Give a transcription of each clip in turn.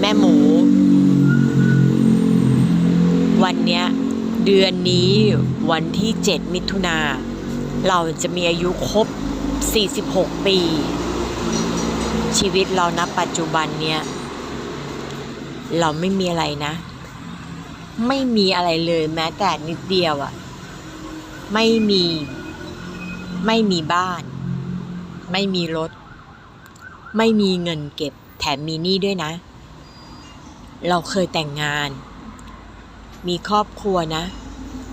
แม่หมู วันเนี้ยเดือนนี้วันที่ 7 มิถุนาเราจะมีอายุครบ 46 ปี ชีวิตเรานะปัจจุบันเนี้ยเราไม่มีอะไรนะ ไม่มีอะไรเลยแม้แต่นิดเดียวอะไม่มี ไม่มีบ้าน ไม่มีรถ ไม่มีเงินเก็บแถมมีหนี้ด้วยนะ เราเคยแต่งงาน มีครอบครัวนะ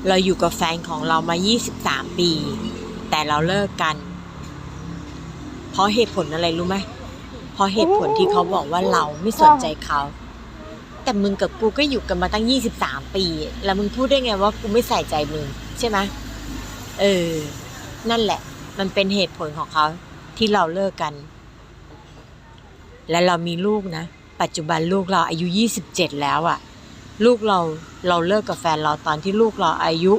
เราอยู่กับแฟนของเรามา 23 ปี แต่เราเลิกกัน เพราะเหตุผลอะไรรู้ไหมเพราะเหตุผลที่เขาบอกว่าเราไม่สนใจเขา แต่มึงกับกูก็อยู่กันมาตั้ง 23 ปี แล้วมึงพูดได้ไงว่ากูไม่ใส่ใจมึงใช่ไหมเออ นั่นแหละ มันเป็นเหตุผลของเขาที่เราเลิกกัน และเรามีลูกนะ ปัจจุบันลูกเราอายุ 27 แล้วอะ่ะ ลูกเราเราเลิกกับแฟนเราตอนที่ลูกเราอายุ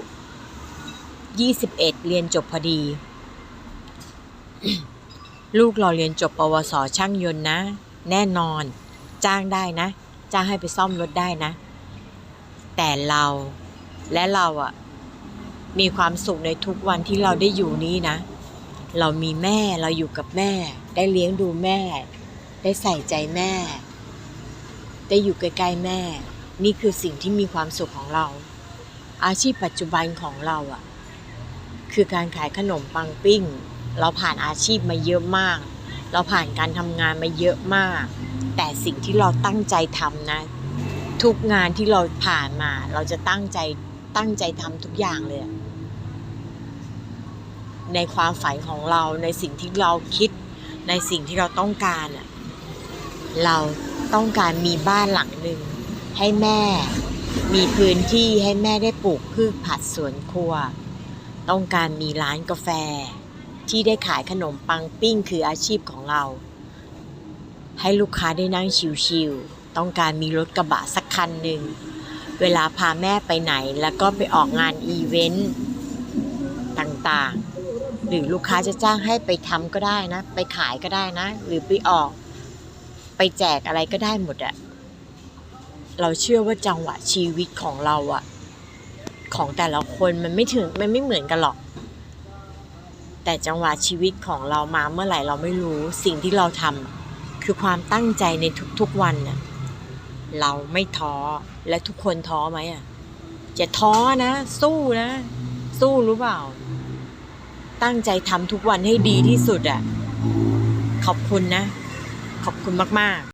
21 เรียนจบพอดี ลูกเราเรียนจบปวสช่างยนต์นะ แน่นอน จ้างได้นะ จ้างให้ไปซ่อมรถได้นะ แต่เราและเราอะ่ะ มีความสุขในทุกวันที่เราได้อยู่นี้นะ เรามีแม่เราอยู่กับแม่ ได้เลี้ยงดูแม่ได้ใส่ใจแม่ ได้อยู่ใกล้ๆแม่ นี่คือสิ่งที่มีความสุขของเรา อาชีพปัจจุบันของเราอะ่ะ คือการขายขนมปังปิ้ง เราผ่านอาชีพมาเยอะมาก เราผ่านการทำงานมาเยอะมาก แต่สิ่งที่เราตั้งใจทำนะ ทุกงานที่เราผ่านมา เราจะตั้งใจตั้งใจทำทุกอย่างเลย ในความฝันของเราในสิ่งที่เราคิด ในสิ่งที่เราต้องการอะเรา ต้องการมีบ้านหลังหนึ่งให้แม่ มีพื้นที่ให้แม่ได้ปลูกพืชผักสวนครัว ต้องการมีร้านกาแฟ ที่ได้ขายขนมปังปิ้งคืออาชีพของเรา ให้ลูกค้าได้นั่งชิวๆต้องการมีรถกระบะสักคันหนึ่งเวลาพาแม่ไปไหนแล้วก็ไปออกงานอีเวนต์ต่างๆ หรือลูกค้าจะจ้างให้ไปทำก็ได้นะ ไปขายก็ได้นะ หรือไปออก ไปแจกอะไรก็ได้หมดอะเราเชื่อว่าจังหวะชีวิตของเราอะของแต่ละคนมันไม่ถึงมันไม่เหมือนกันหรอก แต่จังหวะชีวิตของเรามาเมื่อไหร่เราไม่รู้สิ่งที่เราทำคือความตั้งใจในทุกๆวันน่ะเราไม่ท้อและทุกคนท้อไหมอะจะท้อนะ สู้นะ สู้รู้เปล่า ตั้งใจทำทุกวันให้ดีที่สุดอะขอบคุณนะ ขอบคุณมาก ๆ